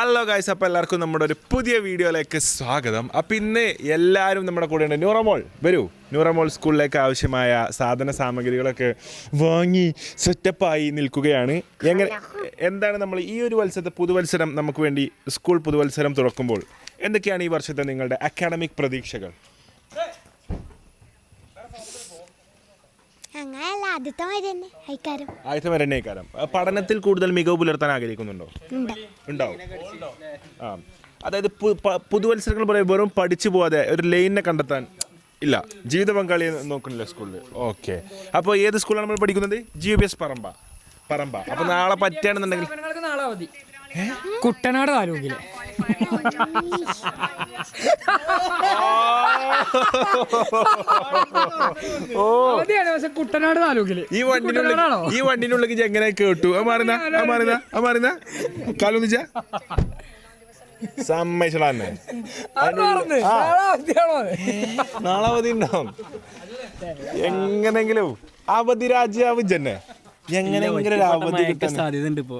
Hello guys അപ്പോൾ എല്ലാവർക്കും നമ്മുടെ ഒരു പുതിയ വീഡിയോയിലേക്ക് സ്വാഗതം. അപ്പം ഇന്ന് എല്ലാവരും നമ്മുടെ കൂടെ ഉണ്ട് ന്യൂറോമോൾ വരൂ. ന്യൂറോമോൾ സ്കൂളിലേക്ക് ആവശ്യമായ സാധന സാമഗ്രികളൊക്കെ വാങ്ങി സെറ്റപ്പായി നിൽക്കുകയാണ്. എങ്ങനെ എന്താണ് നമ്മൾ ഈ ഒരു വത്സരത്തെ പുതുവത്സരം നമുക്ക് വേണ്ടി സ്കൂൾ പുതുവത്സരം തുറക്കുമ്പോൾ എന്തൊക്കെയാണ് ഈ വർഷത്തെ നിങ്ങളുടെ അക്കാഡമിക് പ്രതീക്ഷകൾ? അങ്ങനെയല്ല ആദ്യത്തെ മാതിരി തന്നെ അയക്കാരും ആദ്യത്തെ വരണേക്കാരം പഠനത്തിൽ കൂടുതൽ മികവ് പുലർത്താൻ ആഗ്രഹിക്കുന്നുണ്ടോ? ഉണ്ട്? ഉണ്ടാവും. ആ. അതായത് പുതുവത്സരങ്ങൾ പറയും വെറും പഠിച്ചു പോവാതെ ഒരു ലൈനിനെ കണ്ടെത്താൻ ഇല്ല. ജീവിത പങ്കാളി നോക്കുന്നില്ല സ്കൂളിൽ ഓക്കെ. അപ്പോൾ ഏത് സ്കൂളാണ് നമ്മൾ പഠിക്കുന്നത്? G B S Paramba. Paramba. അപ്പോൾ നാളെ പറ്റുകയാണെന്നുണ്ടെങ്കിൽ കുട്ടനാട് താലൂക്കിൽ. പക്ഷെ കുട്ടനാട് താലൂക്കിൽ. ഈ വണ്ടിനുള്ളിൽ കുട്ടനാടാണോ? ഈ വണ്ടിനുള്ളിൽ എങ്ങനെ കേട്ടു? അത് മാറുന്ന അത് മാറുന്ന അത് മാറുന്ന. കാലൊന്നിച്ച സമ്മതിച്ചടാ എന്നെ അത് മറന്ന്. നാളെ അവധിയാണോ നാളെ അവധി ഉണ്ടാവും. എങ്ങനെങ്കിലും അവധി രാജ്യാവും ജന്നെ എങ്ങനെയെങ്കിലും ഒരു അവധി കിട്ടാൻ സാധ്യതയുണ്ട് ഇപ്പോ.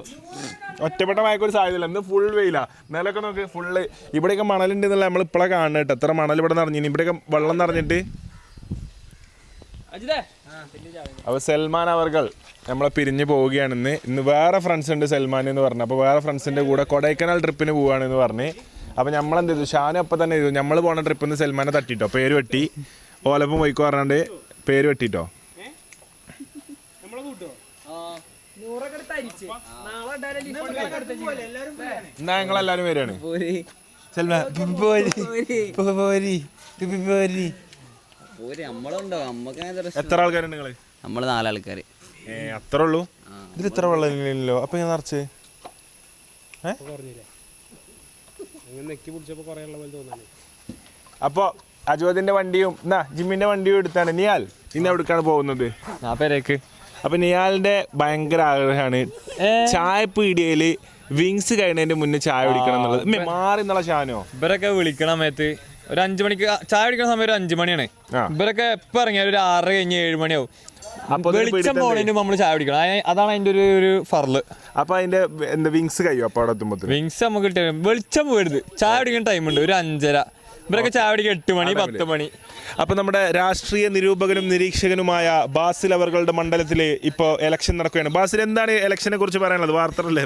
ഒറ്റപ്പെട്ട മയക്കൊരു സാധ്യതയില്ല ഇന്ന് ഫുൾ വെയിലാ. നിലൊക്കെ നോക്ക് ഫുള്ള് ഇവിടെയൊക്കെ മണലുണ്ട് എന്നല്ല നമ്മൾ ഇപ്പോഴാണ് കാണുന്നത് കേട്ടോ. എത്ര മണൽ ഇവിടെ നിറഞ്ഞു. ഇവിടെയൊക്കെ വെള്ളം നിറഞ്ഞിട്ട്. അപ്പോൾ സൽമാൻ അവർകൾ നമ്മളെ പിരിഞ്ഞു പോവുകയാണെന്ന് ഇന്ന്. വേറെ ഫ്രണ്ട്സ് ഉണ്ട് സൽമാൻ എന്ന് പറഞ്ഞു. അപ്പോൾ വേറെ ഫ്രണ്ട്സിന്റെ കൂടെ കൊടൈക്കനാൽ ട്രിപ്പിന് പോവുകയാണെന്ന് പറഞ്ഞ്. അപ്പോൾ നമ്മൾ എന്ത് ചെയ്തു? ഷാനും അപ്പം തന്നെ ചെയ്തു. നമ്മൾ പോണ ട്രിപ്പിൽ നിന്ന് സൽമാനെ തട്ടിട്ടോ. പേര് വെട്ടി. ഓലപ്പം പോയിക്കോ പറഞ്ഞാണ്ട് പേര് വെട്ടിട്ടോ. എന്നാ ഞങ്ങളെല്ലാവരും വരികയാണ്. സൽമാൻ പോരി. പോരി. പോരി. പോര്. നമ്മളുണ്ടോ? നമ്മക്ക് എത്ര ആൾക്കാരുണ്ട് നിങ്ങൾ? നമ്മൾ നാലാൾക്കാര്. ഏ അത്രേ ഉള്ളൂ? ഇതിൽ ഇത്ര വെള്ളമില്ലല്ലോ. അപ്പൊ ഞാൻ നിറച്ച്? അപ്പൊ അജുവദിന്റെ വണ്ടിയും എന്നാ ജിമ്മിന്റെ വണ്ടിയും എടുത്താണ്. നീയാൽ ഇന്ന് എവിടേക്കാണ് പോകുന്നത്? ആ പേരേക്ക്. അപ്പൊ നിയാലിന്റെ ഭയങ്കര ആഗ്രഹമാണ്. ചായ പീടിയയിൽ വിങ്സ് കഴിഞ്ഞതിന്റെ മുന്നേ ചായ കുടിക്കണം എന്നുള്ളത്. മാറി എന്നുള്ള ഷാനോ ഇവരൊക്കെ വിളിക്കണ സമയത്ത് ഒരു അഞ്ചു മണിക്ക് ചായ കുടിക്കണ സമയം ഒരു അഞ്ചു മണിയാണ്. ആ. ഇവരൊക്കെ എപ്പോ ഇറങ്ങിയാൽ ഒരു ആറ് കഴിഞ്ഞ് ഏഴ് മണിയാവും. അപ്പൊ വെളിച്ചം പിടിത്തം നമ്മൾ ചായ കുടിക്കണം. അയ- അതാണ് അതിന്റെ ഒരു ഒരു ഫറൽ അപ്പൊ അതിന്റെ എന്താ വിങ്സ് കഴിയും? അപ്പൊ അവിടെ എത്തുമ്പോ വിങ്സ് നമുക്ക് കിട്ടിയ വെളിച്ചം പോരുത്. ചായ കുടിക്കുന്ന ടൈം ഉണ്ട്. ഒരു അഞ്ചര. ഇവരൊക്കെ ചാവടിക്ക് എട്ട് മണി പത്ത് മണി. അപ്പൊ നമ്മുടെ രാഷ്ട്രീയ നിരൂപകനും നിരീക്ഷകനുമായ ബാസിൽ അവരുടെ മണ്ഡലത്തിൽ ഇപ്പോ ഇലക്ഷൻ നടക്കുകയാണ്. ബാസിൽ എന്താണ് ഇലക്ഷനെ കുറിച്ച് പറയാനുള്ളത്? വാർത്തകളല്ലേ?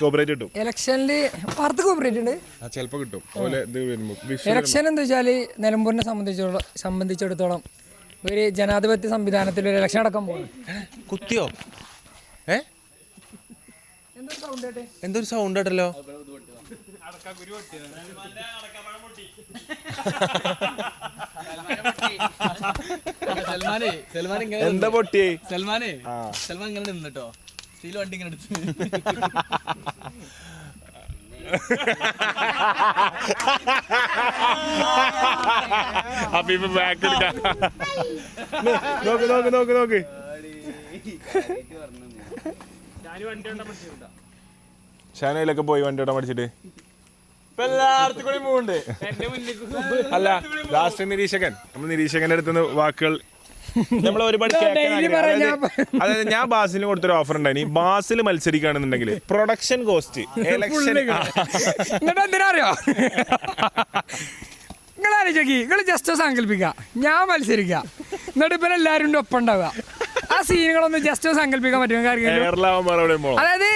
കോപ്പറേറ്റ് കിട്ടും. ഇലക്ഷനിൽ വാർത്ത കോപ്പറേറ്റ് ഉണ്ട്. ഇലക്ഷൻ എന്താ? വെച്ചാൽ നിലമ്പൂരിനെ സംബന്ധിച്ചിടത്തോളം ഒരു ജനാധിപത്യ സംവിധാനത്തിൽ ഒരു ഇലക്ഷൻ അടക്കം പോകുന്നു കുത്തിയോ എന്തൊരു സൗണ്ട് ആട്ടല്ലോ സൽമാനെ സൽമാൻ ഇങ്ങനെ എന്താ പൊട്ടിയേ? സൽമാനെ സൽമാൻ ഇങ്ങനെ നിന്നിട്ടോ സ്റ്റീൽ വണ്ടി ഇങ്ങനെ എടുത്ത്. അപ്പൊ ഇപ്പൊ ബാക്ക് എടുക്കാം നോക്ക് നോക്ക് നോക്ക്. നോക്ക് ഷാനയിലൊക്കെ പോയി വണ്ടി ഓടാൻ പഠിച്ചിട്ട് അല്ല ലാസ്റ്റ് നിരീക്ഷകൻ. നമ്മൾ നിരീക്ഷകന്റെ അടുത്തുനിന്ന് വാക്കുകൾ നമ്മൾ ഒരുപാട് അതായത് ഞാൻ ബാസിന് കൊടുത്തൊരു ഓഫർ ഉണ്ടായി ബാസിൽ മത്സരിക്കുകയാണെന്നുണ്ടെങ്കിൽ പ്രൊഡക്ഷൻ കോസ്റ്റ് എലക്ഷൻ എന്നിട്ട് എന്തിനാ അറിയോ നിങ്ങൾ ആലോചിക്കി. നിങ്ങൾ ജസ്റ്റ് സങ്കല്പിക്കുക. ഞാൻ മത്സരിക്കുക. എന്നിട്ട് ഇപ്പം എല്ലാവരും ഒപ്പം ഉണ്ടാവുക. ആ സീനുകളൊന്നും ജസ്റ്റ് സങ്കല്പിക്കാൻ പറ്റും കേരളാവൻ അതായത്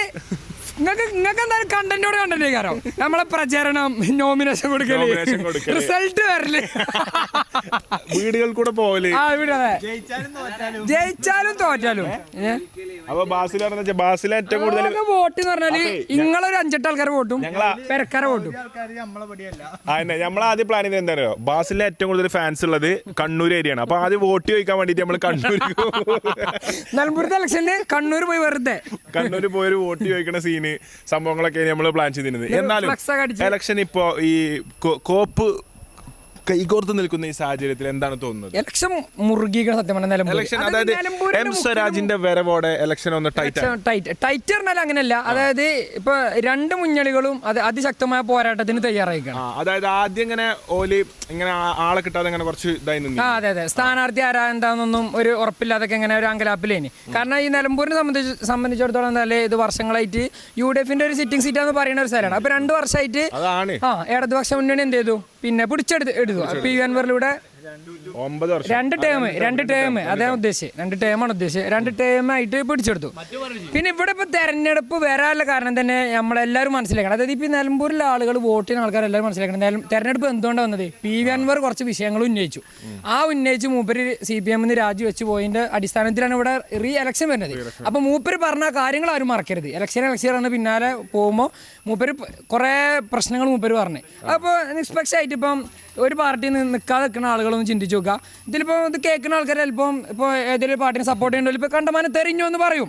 നിങ്ങൾക്ക് നിങ്ങൾക്ക് എന്തായാലും കണ്ടന്റോട് കണ്ടന്റ് കാരണം നമ്മളെ പ്രചരണം നോമിനേഷൻ കൊടുക്കൽ Nomination കൊടുക്കൽ. റിസൾട്ട് വരൽ. വീടുകൾ കൂടെ പോവൽ. ആ ഇവിടെ അതെ. ജയിച്ചാലും തോറ്റാലും. ഏ? അപ്പൊ ബാസിൽ പറഞ്ഞ ബാസിൽ ഏറ്റവും കൂടുതൽ വോട്ട് എന്ന് പറഞ്ഞാൽ ഇങ്ങളൊരു അഞ്ചെട്ട് ആൾക്കാർ വോട്ടും ഞങ്ങളാ പെരക്കാരെ വോട്ടും. അതന്നെ നമ്മൾ ആദ്യം പ്ലാൻ ചെയ്തത് എന്താ അറിയോ ബാസിലെ ഏറ്റവും കൂടുതൽ ഫാൻസ് ഉള്ളത് കണ്ണൂർ ഏരിയ ആണ് അപ്പൊ ആദ്യം വോട്ട് ചോദിക്കാൻ വേണ്ടിട്ട് നമ്മൾ കണ്ണൂർ നിലമ്പൂരത്തെ ഇലക്ഷന് കണ്ണൂർ പോയി വെറുതെ. കണ്ണൂർ പോയൊരു വോട്ട് ചോദിക്കുന്ന സംഭവങ്ങളൊക്കെ നമ്മൾ പ്ലാൻ ചെയ്തിരുന്നത്. എന്നാലും എലക്ഷൻ ഇപ്പോൾ ഇലക്ഷൻ ഇപ്പോ ഈ കോപ്പ് കൈകോർത്ത് നിൽക്കുന്ന ഈ സാഹചര്യത്തിൽ എന്താണ് തോന്നുന്നത്? ഇലക്ഷൻ മുറുകികൾ സത്യം പറഞ്ഞാൽ. ഇലക്ഷൻ അതായത് എം സ്വരാജിന്റെ വരവോടെ ഇലക്ഷൻ ഒന്ന് ടൈറ്റ് ടൈറ്റ് ടൈറ്റ് പറഞ്ഞാൽ അങ്ങനെയല്ല. അതായത് ഇപ്പൊ രണ്ട് മുന്നണികളും അത് അതിശക്തമായ പോരാട്ടത്തിന് തയ്യാറായിക്കാണ്. ആ അതായത് ആദ്യം ഇങ്ങനെ ഓലി ഇങ്ങനെ ആ- ആളെ കിട്ടാതെ ഇങ്ങനെ കുറച്ച് ഇതായി നിന്നു. ആ അതെ അതെ. സ്ഥാനാർത്ഥി ആരാ എന്താണെന്നൊന്നും ഒരു ഉറപ്പില്ലാതൊക്കെ ഇങ്ങനെ ഒരു അങ്കലാപ്പിലേനി. കാരണം ഈ നിലമ്പൂരിനെ സംബന്ധിച്ച് സംബന്ധിച്ചിടത്തോളം എന്തായാലും ഇത് വർഷങ്ങളായിട്ട് യു ഡി എഫിന്റെ ഒരു സിറ്റിംഗ് സീറ്റാന്ന് പറയുന്ന ഒരു സ്ഥലമാണ്. അപ്പൊ രണ്ട് വർഷമായിട്ട് അതാണ്. ആ ഇടതുപക്ഷ മുന്നണി എന്ത് ചെയ്തു? പിന്നെ പിടിച്ചെടുത്ത് എടുത്തു. പി വി അൻവറിലൂടെ രണ്ട് ടേം രണ്ട് ടേം അതാണ് ഉദ്ദേശിച്ചത്. രണ്ട് ടേമാണ് ഉദ്ദേശിച്ചത്. രണ്ട് ടേം ആയിട്ട് പിടിച്ചെടുത്തു. പിന്നെ ഇവിടെ ഇപ്പൊ തെരഞ്ഞെടുപ്പ് വരാനുള്ള കാരണം തന്നെ നമ്മളെല്ലാവരും മനസ്സിലാക്കണം. അതായത് ഇപ്പൊ നിലമ്പൂരിലെ ആളുകൾ വോട്ട് ചെയ്യുന്ന ആൾക്കാർ എല്ലാവരും മനസ്സിലാക്കണം. തെരഞ്ഞെടുപ്പ് എന്തുകൊണ്ടാണ് വന്നത്? പി വി അൻവർ കുറച്ച് വിഷയങ്ങൾ ഉന്നയിച്ചു. ആ ഉന്നയിച്ച് മൂപ്പര് സി പി എമ്മിന് രാജിവെച്ച് പോയിന്റെ അടിസ്ഥാനത്തിലാണ് ഇവിടെ റീ എലക്ഷൻ വരുന്നത്. അപ്പൊ മൂപ്പര് പറഞ്ഞ കാര്യങ്ങൾ ആരും മറക്കരുത്. എലക്ഷൻ എലക്ഷൻ പറഞ്ഞ പിന്നാലെ പോകുമ്പോൾ മൂപ്പര് കുറെ പ്രശ്നങ്ങൾ മൂപ്പര് പറഞ്ഞു. അപ്പോൾ നിഷ്പക്ഷമായിട്ട് ഇപ്പം ഒരു പാർട്ടി നിൽക്കാതെ നിൽക്കുന്ന ആളുകളൊന്ന് ചിന്തിച്ചു നോക്കുക. ഇതിലിപ്പോൾ ഇത് കേൾക്കുന്ന ആൾക്കാർ ചിലപ്പം ഇപ്പോൾ ഏതെങ്കിലും പാട്ടിനെ സപ്പോർട്ട് ചെയ്യണ്ടോ ഇപ്പോൾ കണ്ടമാനം തെറിഞ്ഞു എന്ന് പറയും.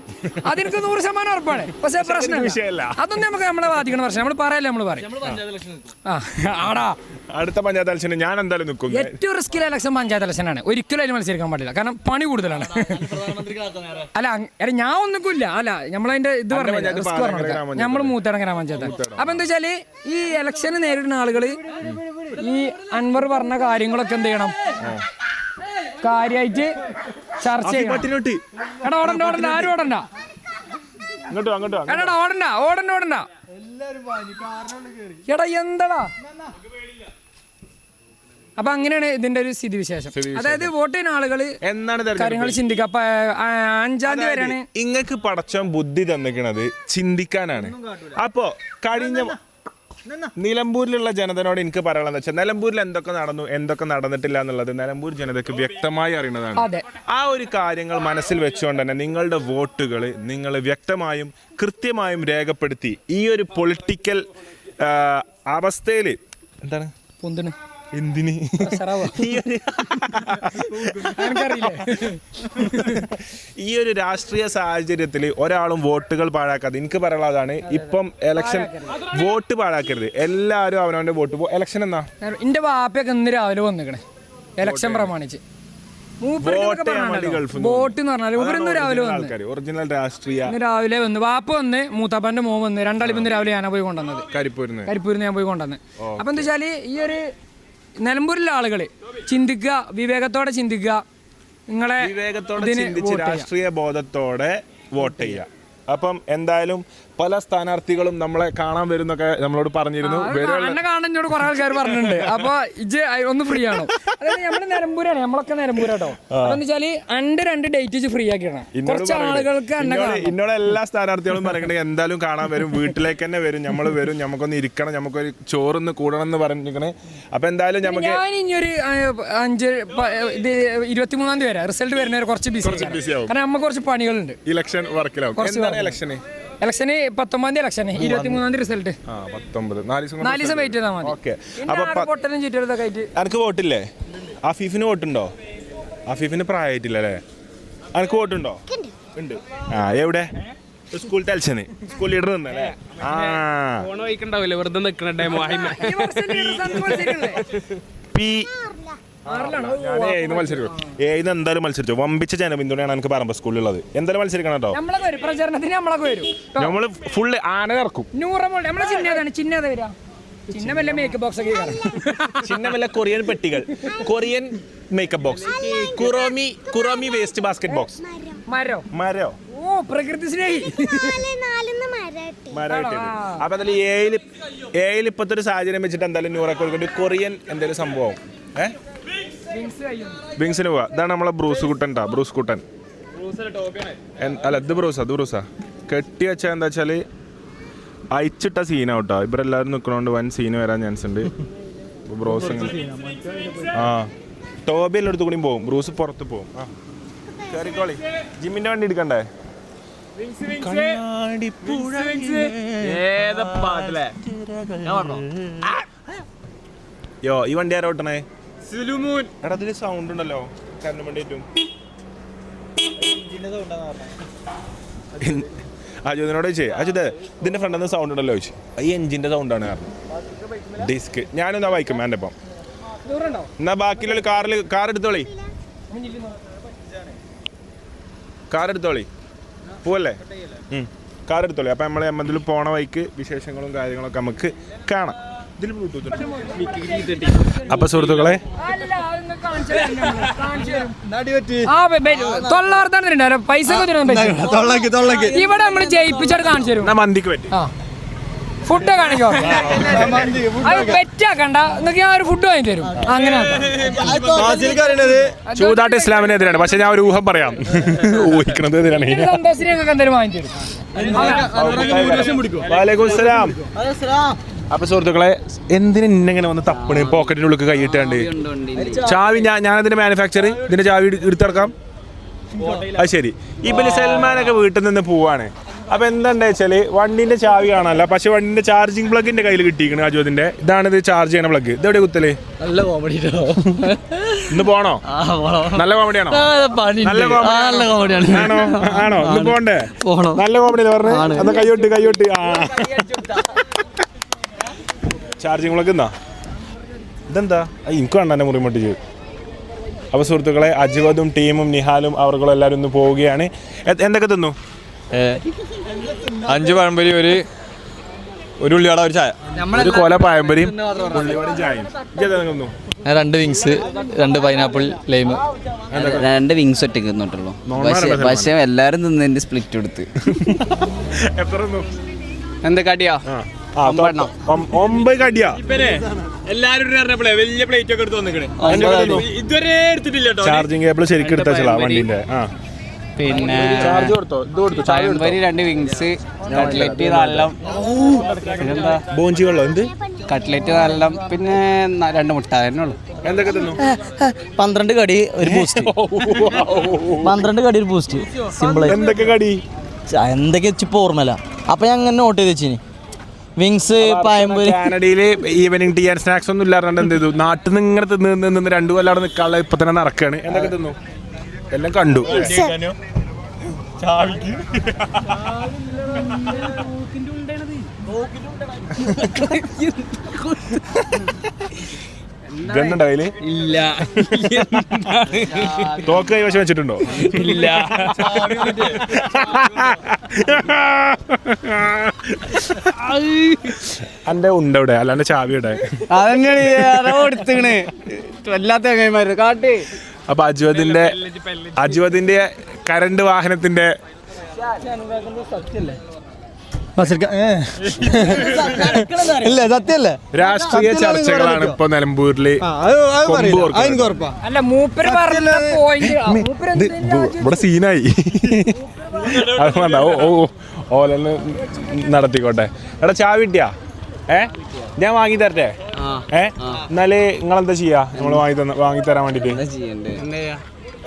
അതെനിക്ക് നൂറ് ശതമാനം ഉറപ്പാണ്. പക്ഷേ പ്രശ്നം വിഷയമല്ല. അതൊന്നും നമുക്ക് നമ്മളെ ബാധിക്കണ പ്രശ്നം നമ്മൾ പറയല്ലേ നമ്മൾ പറയും. ആ ആടാ. അടുത്ത പഞ്ചായത്ത് ഇലക്ഷന് ഞാൻ എന്തായാലും നിൽക്കും. ഏറ്റവും റിസ്കിലെ ഇലക്ഷൻ പഞ്ചായത്ത് ഇലക്ഷനാണ് ഒരിക്കലും അതിൽ മത്സരിക്കാൻ പാടില്ല. കാരണം പണി കൂടുതലാണ്. അല്ല അല്ല ഞാൻ എടാ, ഞാൻ ഒന്നുമില്ല അല്ല നമ്മളതിന്റെ ഇത് പറഞ്ഞു നമ്മൾ മൂത്തട ഗ്രാമപഞ്ചായത്ത്. അപ്പൊ എന്താ വെച്ചാൽ ഈ ഇലക്ഷന് നേരിടുന്ന ആളുകൾ ഈ അൻവർ പറഞ്ഞ കാര്യങ്ങളൊക്കെ എന്ത് ചെയ്യണം? കാര്യമായിട്ട് ചർച്ച ചെയ്യണം. എടാ ഓടണ്ട ഓടണ്ട ആരും ഓടണ്ട. എടാ ഓടണ്ട ഓടണ്ട ഓടണ്ട. എടാ എന്താടാ? അപ്പൊ അങ്ങനെയാണ് ഇതിന്റെ ഒരു സ്ഥിതി വിശേഷം അതായത് വോട്ട് ചെയ്യുന്ന ആളുകൾ എന്നാണ് കാര്യങ്ങൾ ചിന്തിക്കുക. അപ്പൊ അഞ്ചാം തീയതി വരെയാണ്. ഇങ്ങക്ക് പടച്ചോൻ ബുദ്ധി തന്നിക്കണത് ചിന്തിക്കാനാണ്. അപ്പോ കഴിഞ്ഞ നിലമ്പൂരിലുള്ള ജനതനോട് എനിക്ക് പറയാനുള്ളത് വെച്ചാൽ നിലമ്പൂരിൽ എന്തൊക്കെ നടന്നു എന്തൊക്കെ നടന്നിട്ടില്ല എന്നുള്ളത് നിലമ്പൂർ ജനതയ്ക്ക് വ്യക്തമായി അറിയുന്നതാണ് ആ ഒരു കാര്യങ്ങൾ മനസ്സിൽ വെച്ചുകൊണ്ട് തന്നെ നിങ്ങളുടെ വോട്ടുകൾ നിങ്ങൾ വ്യക്തമായും കൃത്യമായും രേഖപ്പെടുത്തി ഈ ഒരു പൊളിറ്റിക്കൽ അവസ്ഥയിൽ എന്താണ്? പൊന്തിന് എന്തിന്? ഈ ഒരു രാഷ്ട്രീയ സാഹചര്യത്തിൽ ഒരാളും വോട്ടുകൾ പാഴാക്കാതെ എനിക്ക് പറയാനുള്ളതാണ് ഇപ്പം എലക്ഷൻ വോട്ട് പാഴാക്കരുത്. എല്ലാവരും അവനവന്റെ വോട്ട് പോ എലക്ഷൻ എന്നാ? എന്റെ വാപ്പയൊക്കെ ഇന്ന് രാവിലെ വന്നിക്കണേ. എലക്ഷൻ പ്രമാണിച്ച്. എന്ന് പറഞ്ഞാൽ ഇവരിന്ന് രാവിലെ വന്ന്. ഒറിജിനൽ രാഷ്ട്രീയ ഇന്ന് രാവിലെ വന്ന്. വാപ്പ വന്ന് മൂത്താപ്പന്റെ മോൻ വന്ന്. രണ്ടാളിപ്പം രാവിലെ ഞാനാ പോയി കൊണ്ടുവന്നത്. കരിപ്പൂരിന്ന്. കരിപ്പൂരിന്ന് ഞാൻ പോയി കൊണ്ടുവന്ന്. അപ്പൊ എന്താ വെച്ചാൽ ഈ ഒരു നിലമ്പൂരിലെ ആളുകൾ ചിന്തിക്കുക വിവേകത്തോടെ ചിന്തിക്കുക. നിങ്ങളെ വിവേകത്തോടെ ചിന്തിച്ച് രാഷ്ട്രീയ ബോധത്തോടെ വോട്ട് ചെയ്യുക അപ്പം എന്തായാലും പല സ്ഥാനാർത്ഥികളും നമ്മളെ കാണാൻ വരുന്നൊക്കെ നമ്മളോട് പറഞ്ഞിരുന്നു. എന്നെ കാണാൻ എന്നോട് കുറെ ആൾക്കാർ പറഞ്ഞിട്ടുണ്ട്. അപ്പൊ ഇജ് ഒന്ന് ഫ്രീ ആണോ? അതായത് നമ്മൾ നിലമ്പൂരാണ് നമ്മളൊക്കെ നിലമ്പൂരാട്ടോ. എന്താ വെച്ചാൽ രണ്ട് രണ്ട് ഡേറ്റ് ഇജ് ഫ്രീ ആക്കിയാണ്. കുറച്ച് ആളുകൾക്ക് എന്നോട് എല്ലാ സ്ഥാനാർത്ഥികളും പറയണേ എന്തായാലും കാണാൻ വരും വീട്ടിലേക്ക് തന്നെ വരും നമ്മൾ വരും നമുക്കൊന്ന് ഇരിക്കണം നമുക്കൊരു ചോറൊന്ന് കൂടണം എന്ന് പറഞ്ഞിരിക്കണേ. അപ്പൊ എന്തായാലും നമുക്ക് ഞാൻ ഇനിയൊരു അഞ്ച് ഇത് ഇരുപത്തിമൂന്നാം തീയതി വരാം റിസൾട്ട് വരുന്നവരെ കുറച്ച് ബിസി കാരണം നമുക്ക് കുറച്ച് പണികളുണ്ട്. ഇലക്ഷൻ വർക്കിലാവും. ഇലക്ഷന് ഇലക്ഷന് പത്തൊമ്പതാം തീയതി ഇലക്ഷന് ഇരുപത്തിമൂന്നാം തീയതി റിസൾട്ട് നാല് ദിവസം വെയിറ്റ് ചെയ്താൽ മതി. ഓക്കെ അപ്പൊ പൊട്ടലും ചുറ്റലൊക്കെ ആയിട്ട്? അനക്ക് വോട്ടില്ലേ? അഫീഫിന് വോട്ടുണ്ടോ? അഫീഫിന് പ്രായമായിട്ടില്ല അല്ലേ? അനക്ക് വോട്ടുണ്ടോ? ഉണ്ട്. ആ എവിടെ? സ്കൂൾ ടെൽഷന് സ്കൂൾ ലീഡർ നിന്നല്ലേ ആ. വെറുതെ നിക്കണ ടൈം. പി മത്സരിക്കും. ഏന്ന് എന്തായാലും മത്സരിച്ചു. വമ്പിച്ച ജനപിന്തുണയാണ് എനിക്ക് പറമ്പ സ്കൂളിലുള്ളത്. എന്തായാലും മത്സരിക്കണം കേട്ടോ. നമ്മളൊക്കെ വരും. പ്രചരണത്തിന് നമ്മളൊക്കെ വരും. നമ്മൾ ഫുള്ള് ആന ഇറക്കും നൂറമോൾ നമ്മളെ ഏതാ മേക്കപ്പ് ബോക്സ് ഒക്കെ കാണും ചിഹ്നമല്ല കൊറിയൻ പെട്ടികൾ. Korean makeup box Kuromi Kuromi waste basket box മരോ. മരോ. ഓ പ്രകൃതി സ്നേഹി. അപ്പൊ എന്തായാലും ഏഴിൽ ഇപ്പത്തെ ഒരു സാഹചര്യം വെച്ചിട്ട് എന്തായാലും നൂറൊക്കെ കൊറിയൻ എന്തെങ്കിലും സംഭവം ഏ? ബിങ്സിന് പോവാ. ഇതാണ് നമ്മളെ ബ്രൂസ് കുട്ടൻ ട്ടാ ബ്രൂസ് കുട്ടൻ. എൻ- അല്ല ഇത് ബ്രൂസാ ഇത് ബ്രൂസാ. കെട്ടി വെച്ചാൽ എന്താ വെച്ചാൽ അയച്ചിട്ട സീനാ കേട്ടോ ഇവരെല്ലാവരും നിൽക്കണോണ്ട് വൻ സീന് വരാൻ ചാൻസ് ഉണ്ട് ബ്രോസ് ആ. ടോബി എല്ലായിടത്തും കൂടി പോകും ബ്രൂസ് പുറത്ത് പോകും ആ. കയറിക്കോളി ജിമ്മിന്റെ വണ്ടി എടുക്കണ്ടേ? ഏതാ പാട്ടിലെ? ഞാൻ പറഞ്ഞോ? യോ ഈ വണ്ടി ആരാ ഓട്ടണേ? സുലുമൂൻ. എടാ ഇതിന് സൗണ്ട് ഉണ്ടല്ലോ. കരണ്ട് അജുദിനോട് ചോദിച്ചേ അജുദ് ഇതിന്റെ ഫ്രണ്ടിൽ നിന്ന് സൗണ്ട് ഉണ്ടല്ലോ ചോദിച്ചു. ഈ എഞ്ചിന്റെ സൗണ്ടാണ് കാരണം ഡിസ്ക് ഞാനൊന്നാ വായിക്കും എന്റെ ഒപ്പം എന്നാ ബാക്കിയുള്ള കാറിൽ കാർ എടുത്തോളി. കാർ എടുത്തോളി. പോവല്ലേ? കാർ എടുത്തോളി. അപ്പം നമ്മൾ എമ്മതിൽ പോണ വഴിക്ക് വിശേഷങ്ങളും കാര്യങ്ങളൊക്കെ നമുക്ക് കാണാം. ഇതിൽ ബ്ലൂടൂത്ത് ഉണ്ട്. അപ്പൊ സുഹൃത്തുക്കളെ? പൈസ. ഇവിടെ നമ്മൾ ജയിപ്പിച്ചിട്ട് കാണിച്ചു തരും മന്തിക്ക് പറ്റി ഫുഡ് കാണിക്കോ അത് പെറ്റാക്കണ്ട നിങ്ങൾക്ക് ഞാൻ ഒരു ഫുഡ് വാങ്ങി തരും അങ്ങനെ. ചൂതാട്ട് ഇസ്ലാമിനെതിരാണ് പക്ഷെ ഞാൻ ഒരു ഊഹം പറയാം ഊഹിക്കണത് എതിരാണ് സന്തോഷിനെ വാങ്ങി തരും വാലേക്കും അപ്പൊ സുഹൃത്തുക്കളെ എന്തിനാ ഇന്നിങ്ങനെ വന്ന് തപ്പണ്? പോക്കറ്റിന്റെ ഉള്ളിൽ കൈയിട്ടാണ്ട് ചാവി ഞാൻ ഞാനതിന്റെ മാനുഫാക്ചർ ഇതിന്റെ ചാവി എടു- എടുത്തിറക്കാം അത് ശരി. ഇപ്പൊ സൽമാനൊക്കെ വീട്ടിൽ നിന്ന് പോവാണ്. അപ്പൊ എന്താ വെച്ചാൽ വണ്ടിന്റെ ചാവി കാണാനല്ല പക്ഷെ വണ്ടിന്റെ ചാർജിങ് പ്ലഗിന്റെ കയ്യിൽ കിട്ടിയിരിക്കണ് അജോദിന്റെ ഇതാണ് ഇത് ചാർജ് ചെയ്യണ പ്ലഗ്. ഇത് എവിടെ കുത്തൽ? നല്ല കോമഡി ഇന്ന് പോണോ? നല്ല കോമഡിയാണോ നല്ല കോമഡി ആണോ? ആണോ. ഇന്ന് പോണ്ടേ? പോണം. നല്ല കോമഡി പറഞ്ഞു? കൈയൊട്ട് കൈയൊട്ട് ആ. ചാർജിങ് പ്ലഗ് എന്നാ ഇതെന്താ? എനിക്ക് വേണ്ട എന്നെ മുറി മട്ടിച്ച് അപ്പോൾ സുഹൃത്തുക്കളെ അജ്വദും ടീമും നിഹാലും അവർക്കും എല്ലാവരും ഒന്ന് പോവുകയാണ്. എന്തൊക്കെ തിന്നു? അഞ്ച് പഴംപൊരി ഒരു ഒരു ഉള്ളിവട ഒരു ചായ. ഒരു കൊല പഴംപൊരിയും ഉള്ളിവടയും ചായയും. തിന്നു? രണ്ട് വിങ്സ് രണ്ട് പൈനാപ്പിൾ ലൈം. രണ്ട് വിങ്സ് ഒറ്റയ്ക്ക് തിന്നിട്ടുള്ളൂ പക്ഷേ എല്ലാവരും തിന്നതിന്റെ സ്പ്ലിറ്റ് എടുത്ത്. എത്ര എന്ത് കടിയാ? ഒമ്പത് കടിയാ. എല്ലാരും പറഞ്ഞപ്പോഴേ വലിയ പ്ലേറ്റ് ഒക്കെ എടുത്ത് വന്നിക്കണേ. ഇതുവരെ എടുത്തിട്ടില്ല കേട്ടോ. ചാർജിങ് കേബിൾ ശരിക്കും എടുത്താ വണ്ടിന്റെ. ആ. പിന്നെ ചാർജ് കൊടുത്തോ? ഇത് രണ്ട് വിങ്സ് കട്ട്ലറ്റ് നല്ല ബോഞ്ചി വെള്ളം? എന്ത്? കട്ട്ലറ്റ് നല്ല പിന്നെ രണ്ട് മുട്ട തന്നെ ഉള്ളു. എന്തൊക്കെ തിന്നു? പന്ത്രണ്ട് കടി ഒരു ബൂസ്റ്റ് പന്ത്രണ്ട് കടി ഒരു ബൂസ്റ്റ് സിമ്പിൾ എന്തൊക്കെ കടി? എന്തൊക്കെ വെച്ചിപ്പോ ഓർമ്മല്ല അപ്പൊ ഞാൻ അങ്ങനെ നോട്ട് ചെയ്ത് വെച്ചിനി. വിങ്സ് പായമ്പൂരി കാനഡയിൽ ഈവനിങ് ടീ ആൻഡ് സ്നാക്സ് ഒന്നും ഇല്ലാണ്ട് എന്ത് ചെയ്തു? നാട്ടിൽ നിന്ന് ഇങ്ങനെ തിന്ന് നിന്ന് നിന്ന് രണ്ടു അവിടെ നിൽക്കാനുള്ള ഇപ്പൊ തന്നെ നടക്കാണ്. എന്തൊക്കെ തിന്നു? എല്ലാം കണ്ടു. ഗണ്ണുണ്ടോ കയ്യിൽ ഇല്ല. തോക്ക് കൈവശം വെച്ചിട്ടുണ്ടോ? ഇല്ല. എന്റെ ഉണ്ട് ഇവിടെ അല്ലാണ്ട് ചാവി ഇവിടെ. അതന്നെയാണ് വല്ലാത്ത ചങ്ങായിമാര്. കാട്ടി. അപ്പൊ അജുവതിന്റെ അജുവതിന്റെ കരണ്ട് വാഹനത്തിന്റെ ഇല്ല സത്യല്ലേ? രാഷ്ട്രീയ ചർച്ചകളാണ് ഇപ്പൊ നിലമ്പൂരിൽ. അല്ല മൂപ്പര് പറഞ്ഞ പോയിന്റ് മൂപ്പര് ഇത് ഇവിടെ സീനായി. അത് വേണ്ട ഓ ഓ ഓലെന്ന് നടത്തിക്കോട്ടെ. എടാ ചാവി കിട്ടിയാ? ഏ? ഞാൻ വാങ്ങി തരട്ടെ? ഏ? എന്നാൽ നിങ്ങൾ എന്താ ചെയ്യാ? നമ്മൾ വാങ്ങി തന്ന വാങ്ങി തരാൻ വേണ്ടിട്ട്.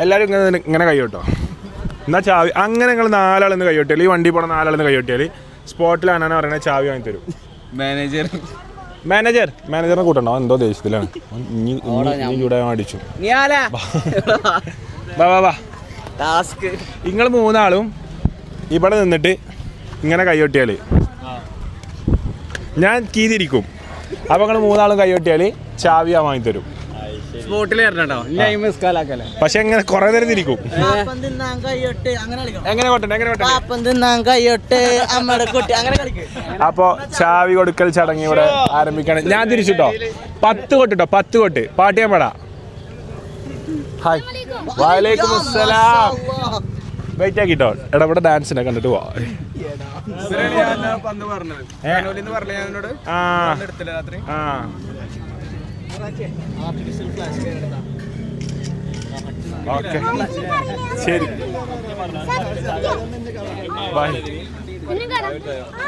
എല്ലാരും ഇങ്ങനെ ഇങ്ങനെ കൈ കേട്ടോ. എന്നാ ചാവി അങ്ങനെ നിങ്ങൾ നാലാളെന്ന് കൈ കൈയോട്ടിയാൽ ഈ വണ്ടി പോണ നാലാളെന്ന് കൈ കൈയോട്ടിയാൽ സ്പോട്ടിലാണ് പറയുന്നത് ചാവി വാങ്ങി തരും. മാനേജർ മാനേജർ മാനേജറിനെ കൂട്ടണ്ടോ? എന്തോ ദേഷ്യത്തിലാണ്. ചൂടാൻ അടിച്ചു. ടാസ്ക് നിങ്ങൾ മൂന്നാളും ഇവിടെ നിന്നിട്ട് ഇങ്ങനെ കൈയൊട്ടിയാൽ ഞാൻ കീതിരിക്കും. അപ്പോൾ നിങ്ങൾ മൂന്നാളും കൈയൊട്ടിയാൽ ചാവി ഞാൻ വാങ്ങിത്തരും സ്പോട്ടിൽ വരണോ പക്ഷെ എങ്ങനെ കൊറേ നേരം തിരിക്കും. അങ്ങനെ എങ്ങനെ കൊട്ടണ്ട എങ്ങനെ കൊട്ടണ്ട പാപ്പം തിന്നാൻ കൈയൊട്ട്. അമ്മയുടെ കുട്ടി. അങ്ങനെ കളിക്കും. അപ്പോൾ ചാവി കൊടുക്കൽ ചടങ്ങ് ഇവിടെ ആരംഭിക്കണം. ഞാൻ തിരിച്ചിട്ടോ? പത്ത് കൊട്ടിട്ടോ പത്ത് കൊട്ട് പാട്ട് ഞാൻ പാടാ. ഹായ്. വാലേക്കും അസ്സലാം. വെയിറ്റ് ആക്കിട്ടോ. എടാ ഇവിടെ ഡാൻസിനെ കണ്ടിട്ട് പോവാ. ആ. ആ. ഓക്കെ ശരി. ബൈ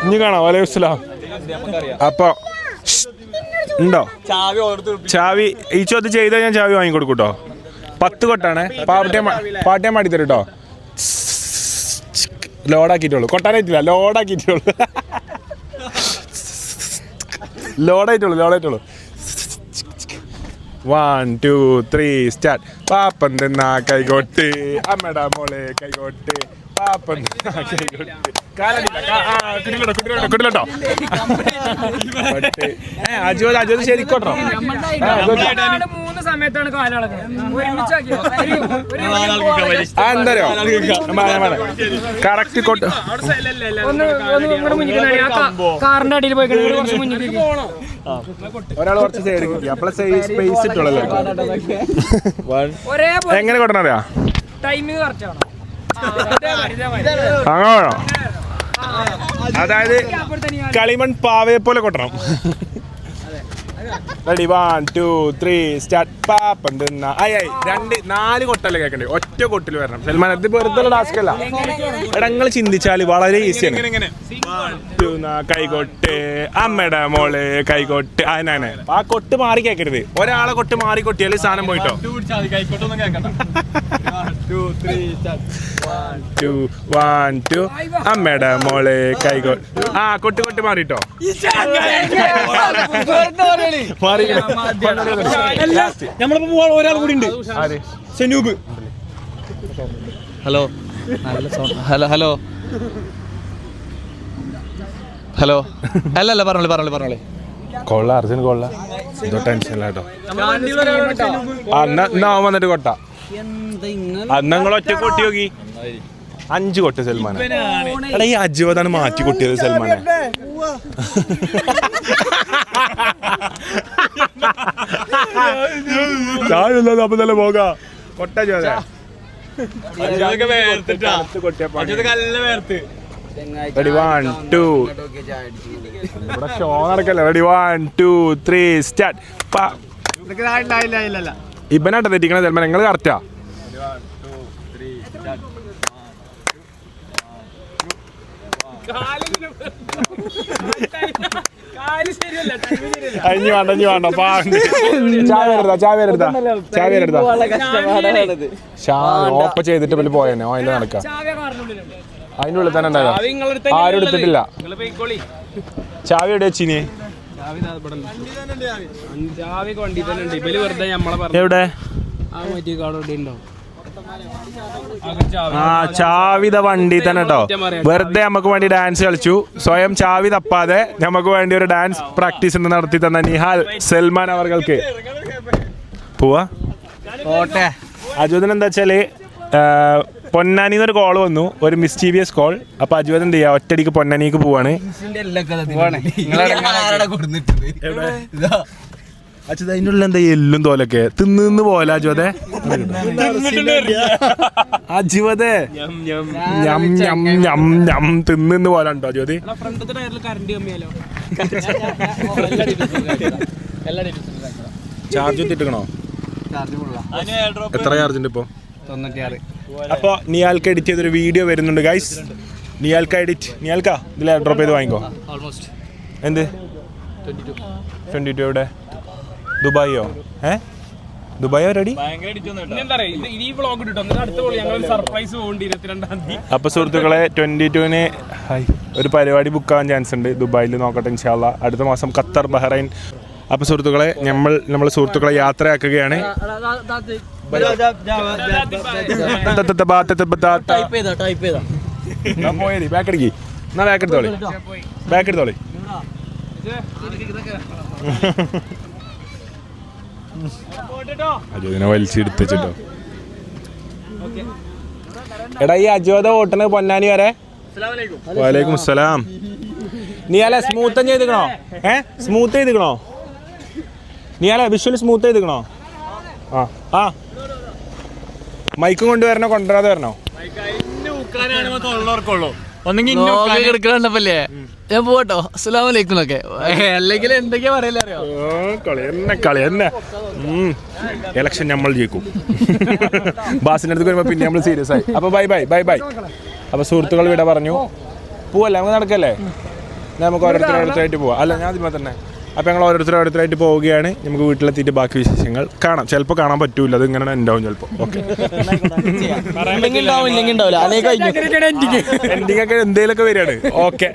ഇനി കാണാം. വലൈക്കും സ്ലാം അപ്പൊ ഉണ്ടോ? ചാവി ഈ ചോദ്യം ചെയ്താൽ ഞാൻ ചാവി വാങ്ങിക്കൊടുക്കൂട്ടോ. പത്ത് കൊട്ടാണ്. പാട്ടിയ മാടി തരും കേട്ടോ ലോഡാക്കിയിട്ടുള്ളൂ. കൊട്ടാനായിട്ടില്ല ലോഡാക്കിയിട്ടുള്ളൂ. ലോഡായിട്ടുള്ളൂ ലോഡായിട്ടുള്ളൂ. വൺ ടു ത്രീ സ്റ്റാർട്ട് പാപ്പൻ തിന്നാ കൈകൊട്ട് അമ്മയുടെ മോളെ കൈകൊട്ട് പാപ്പൻ കാലടിയില്ല. കാ- ആ, കിടിലട്ടോ, കിടിലട്ടോ, കിടിലട്ടോ. പട്ട്. ഏ, അജോത് അജോത് ശരിക്കോട്ടോ സമയത്താണ് കറക്റ്റ് കൊട്ട് കാറിന്റെ അടിയിൽ പോയി ഒരാൾ കുറച്ച് സൈഡ് സ്പേസ് ഇട്ടുള്ളല്ലോ? ഒരേ എങ്ങനെ കൊട്ടണറിയാ ടൈമിങ് കറക്റ്റ് ആണോ അങ്ങനെ അതായത് കളിമൺ പാവയെ പോലെ കൊട്ടണം ready one two three start പാപ്പൻ തിന്ന രണ്ട് നാല് കൊട്ടല്ലേ കേൾക്കണ്ടേ? ഒറ്റ കൊട്ടിൽ വരണം. സൽമാൻ ഇത് വെറുതെ ടാസ്ക് അല്ല. എടാ നിങ്ങൾ ചിന്തിച്ചാൽ വളരെ ഈസിയാണ് കൈകൊട്ട്. അമ്മയുടെ മോൾ കൈകൊട്ട്. അതിനാണ് ആ കൊട്ട് മാറി കേൾക്കരുത് ഒരാളെ കൊട്ട് മാറി കൊട്ടിയാൽ സാധനം പോയിട്ടോ? ടു വൺ ടു അമ്മയുടെ മോളെ കൈകൊട്ട്. ആ കൊട്ട് കൊട്ട് മാറിട്ടോ. മാറി നമ്മളിപ്പോ ഒരാൾ കൂടി ഉണ്ട്. സെനൂബ്. ഹലോ. Hello hello. ഹലോ. അല്ല അല്ല പറഞ്ഞോളി പറഞ്ഞോളി പറഞ്ഞോളി. കൊള്ള അർജുൻ കൊള്ള. എന്തോ ടെൻഷൻ കേട്ടോ. എന്നാ അവൻ വന്നിട്ട് കൊട്ട. അന്ന് നിങ്ങൾ ഒറ്റ കൊട്ടി നോക്കി. അഞ്ച് കൊട്ട് സൽമാൻ എടാ ഈ അജുവതാണ് മാറ്റി കൊട്ടിയത് സൽമാനെ. ചാവില്ലല്ലോ അപ്പൊ തന്നെ പോകാം. കൊട്ട ചോദ റെഡി വൺ ടു ഇവിടെ ഷോ നടക്കല്ലേ? Ready one two three start ഇബനാട്ടെ തെറ്റിക്കണ ചിലപ്പോ? നിങ്ങൾ കറക്റ്റാ അഞ്ഞു വേണ്ട അഞ്ഞു വേണ്ട. എടുത്താ ചായ എടുത്താ ഓപ്പ ചെയ്തിട്ട് പിന്നെ പോയെന്നെ അതിന്റെ നടക്കാം. അതിന്റെ ഉള്ളിൽ തന്നെ ഉണ്ടായിരുന്നു ആരും എടുത്തിട്ടില്ല. ചാവി എവിടെ വെച്ചിനി? എവിടെ? ആ ചാവിത വണ്ടി തന്നെ കേട്ടോ വെറുതെ നമുക്ക് വേണ്ടി ഡാൻസ് കളിച്ചു. സ്വയം ചാവി തപ്പാതെ നമുക്ക് വേണ്ടി ഒരു ഡാൻസ് പ്രാക്ടീസ് നടത്തി തന്ന നിഹാൽ സൽമാൻ അവർക്ക് പോവാ. ഓട്ടെ അജുദൻ എന്താ വെച്ചാൽ പൊന്നാനി ഒരു കോൾ വന്നു. ഒരു മിസ്റ്റീവിയസ് കോൾ അപ്പൊ അജുദൻ എന്ത് ചെയ്യാ? ഒറ്റടിക്ക് പൊന്നാനിക്ക് പോവാണ്. അച്ഛൻ അതിന്റെ ഉള്ളിൽ എന്താ എല്ലും തോലൊക്കെ? തിന്ന് പോലെ അജുവതെ അജുവതെ ഞം ഞം ഞം ഞം തിന്ന് പോലെ ഉണ്ടോ അജുവതി ചാർജ് എത്തിക്കണോ എത്ര ചാർജ് ഉണ്ട് ഇപ്പൊ? അപ്പൊ നിയാൽക്ക് എഡിറ്റ് ചെയ്തൊരു വീഡിയോ വരുന്നുണ്ട് ഗൈസ് നിയാൽക്ക എഡിറ്റ് നിയാൽക്ക ഇതിൽ ഡ്രോപ്പ് ചെയ്ത് വാങ്ങിക്കോ. ഓൾമോസ്റ്റ് എന്ത്? ട്വന്റി ടു എവിടെ? ദുബായിയോ? ഏ? ദുബായോ റെഡി അപ്പൊ സുഹൃത്തുക്കളെ ട്വന്റി ടുവിന് ഒരു പരിപാടി ബുക്ക് ആവാൻ ചാൻസ് ഉണ്ട്. ദുബായിൽ നോക്കട്ടെ ഇൻഷാല്ല അടുത്ത മാസം ഖത്തർ ബഹ്റൈൻ. അപ്പൊ സുഹൃത്തുക്കളെ നമ്മൾ നമ്മളെ സുഹൃത്തുക്കളെ യാത്രയാക്കുകയാണ്. പോയത് എന്നാ ബാക്ക് എടുത്തോളി. അജോദിനെ വലിച്ചെടുത്തിട്ടോ എടാ ഈ അജോദ ഓട്ടണ് പൊന്നാനി വരെ. വലൈക്കും അസ്സലാം നീ അല്ല സ്മൂത്ത് ചെയ്തിക്കണോ? ഏ? സ്മൂത്ത് ചെയ്തിക്കണോ? നീ അല്ല വിഷ്വൽ സ്മൂത്ത് ചെയ്തിക്കണോ? ആ ആ. മൈക്കും കൊണ്ടുവരണോ കൊണ്ടുവരാതെ വരണോ? ഒന്നെങ്കിൽ ഞാൻ പോട്ടോ അസ്സലാമലൈക്കും ഒക്കെ അല്ലെങ്കിൽ എന്തൊക്കെയാ പറയല്ലേ കളി തന്നെ കളി തന്നെ. ഇലക്ഷൻ നമ്മൾ ജയിക്കും. ബാസിന്റെ അടുത്ത് വരുമ്പോൾ പിന്നെ നമ്മൾ സീരിയസ് ആയി. അപ്പോൾ ബൈ ബൈ ബൈ ബൈ അപ്പോൾ സുഹൃത്തുക്കൾ വിട പറഞ്ഞു. പോവല്ലേ? നമുക്ക് നടക്കല്ലേ? നമുക്ക് ഓരോരുത്തർ ഓരോരുത്തരായിട്ട് പോവാം. അല്ല ഞാൻ ഇതിമ തന്നെ. അപ്പോൾ ഞങ്ങൾ ഓരോരുത്തർ ഓരോരുത്തരായിട്ട് പോവുകയാണ്. നമുക്ക് വീട്ടിലെത്തിയിട്ട് ബാക്കി വിശേഷങ്ങൾ കാണാം. ചിലപ്പോൾ കാണാൻ പറ്റൂല. അത് ഇങ്ങനെ ഉണ്ടാവും ചിലപ്പോൾ ഓക്കെ എൻഡിങ് ഒക്കെ എന്തെങ്കിലുമൊക്കെ വരികയാണ്. ഓക്കെ